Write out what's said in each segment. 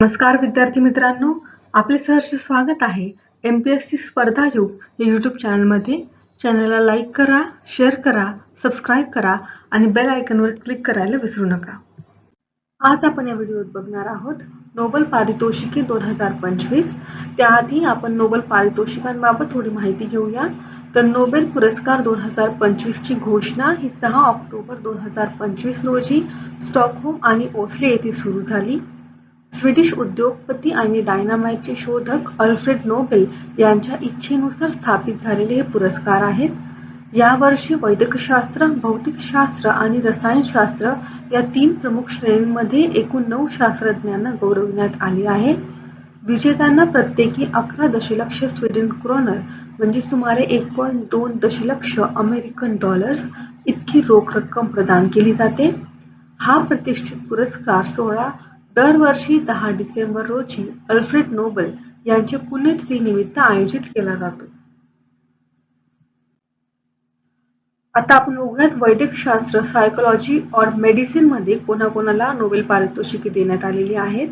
नमस्कार विद्यार्थी मित्रांनो आपले सहर्ष स्वागत आहे एम पी एस सी स्पर्धा युग या यूट्यूब चॅनलमध्ये चॅनलला लाईक करा शेअर करा सबस्क्राईब करा आणि बेल आयकनवर क्लिक करायला विसरू नका. आज आपण या व्हिडिओत बघणार आहोत नोबल पारितोषिके दोन हजार पंचवीस. त्याआधी आपण नोबल पारितोषिकांबाबत थोडी माहिती घेऊया. तर नोबेल पुरस्कार दोन हजार पंचवीसची घोषणा ही सहा ऑक्टोबर दोन हजार पंचवीस रोजी स्टॉकहोम आणि ओस्ले येथे सुरू झाली. स्वीडिश उद्योगपती आणि डायनामाइटचे शोधक अल्फ्रेड नोबेल यांच्या इच्छेनुसार स्थापित झालेले हे पुरस्कार आहेत. यावर्षी वैद्यकशास्त्र भौतिकशास्त्र आणि रसायनशास्त्र या तीन प्रमुख श्रेणींमध्ये एकूण नऊ शास्त्रज्ञांना गौरवण्यात आले आहे. विजेत्यांना प्रत्येकी अकरा दशलक्ष स्वीडन क्रोनर म्हणजे सुमारे एक पॉईंट दोन दशलक्ष अमेरिकन डॉलर्स इतकी रोख रक्कम प्रदान केली जाते. हा प्रतिष्ठित पुरस्कार सोळा दरवर्षी दहा डिसेंबर रोजी अल्फ्रेड नोबल यांच्या पुण्यतिथीनिमित्त आयोजित केला जातो. आता आपण बघूयात वैदिकशास्त्र सायकोलॉजी और मेडिसिनमध्ये कोणाकोणाला नोबेल पारितोषिके देण्यात आलेली आहेत.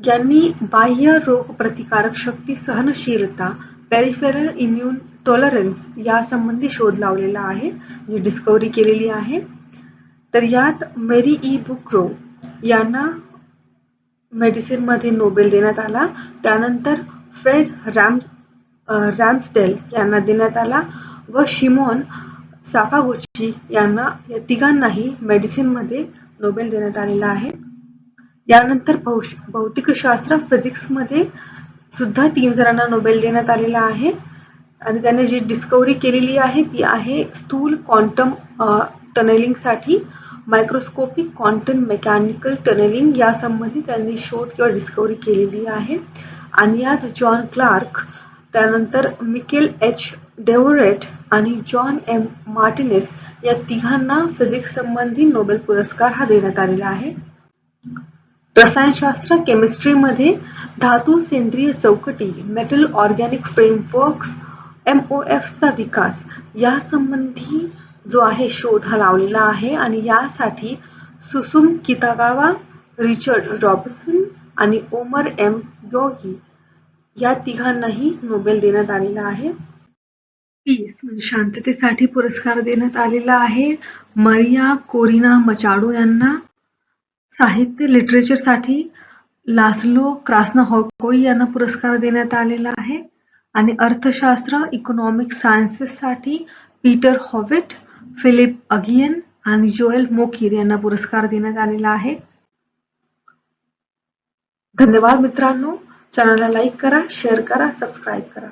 यांनी बाह्य रोग प्रतिकारक शक्ती सहनशीलता पेरिफेरल इम्युन टॉलरन्स या संबंधी शोध लावलेला आहे जी डिस्कवरी केलेली आहे. तर यात मेरी ई बुक्रो यांना मेडिसिनमध्ये नोबेल देण्यात आला. त्यानंतर फ्रेड रॅम रॅम्सडेल यांना देण्यात आला व शिमोन साकागुची यांना या तिघांनाही मेडिसिनमध्ये नोबेल देण्यात आलेला आहे. यानंतर भौतिकशास्त्र फिजिक्समध्ये सुद्धा तीन जणांना नोबेल देण्यात आलेला आहे. आणि त्याने जी डिस्कवरी केलेली आहे ती आहे स्थूल क्वांटम टनेलिंगसाठी साठी. मायक्रोस्कोपिक क्वांटम मेकॅनिकल टनेलिंग यासंबंधी त्यांनी शोध किंवा डिस्कवरी केलेली आहे. आणि यात जॉन क्लार्क त्यानंतर मिकेल एच. डेव्हरेट आणि जॉन एम. मार्टिनेस या तिघांना फिजिक्स संबंधी नोबेल पुरस्कार हा देण्यात आलेला आहे. रसायनशास्त्र केमिस्ट्रीमध्ये धातू सेंद्रिय चौकटी metal organic frameworks M O चा विकास या संबंधी जो आहे शोध हा लावलेला आहे आणि यासाठी सुसुम कितागावा रिचर्ड रॉबसन आणि ओमर एम. योगी या तिघांनाही नोबेल देण्यात आलेला आहे. पीस म्हणजे शांततेसाठी पुरस्कार देण्यात आलेला आहे. मरिया कोरिना मचाडो यांना साहित्य लिटरेचरसाठी लासलो क्रासना हॉकोई यांना पुरस्कार देण्यात आलेला आहे. आणि अर्थशास्त्र इकॉनॉमिक सायन्सेससाठी पीटर हॉवेट फिलिप अगियन आणि जोएल मोकीर यांना पुरस्कार देण्यात आलेला आहे. धन्यवाद मित्रांनो. चॅनलला लाईक करा शेअर करा सबस्क्राईब करा.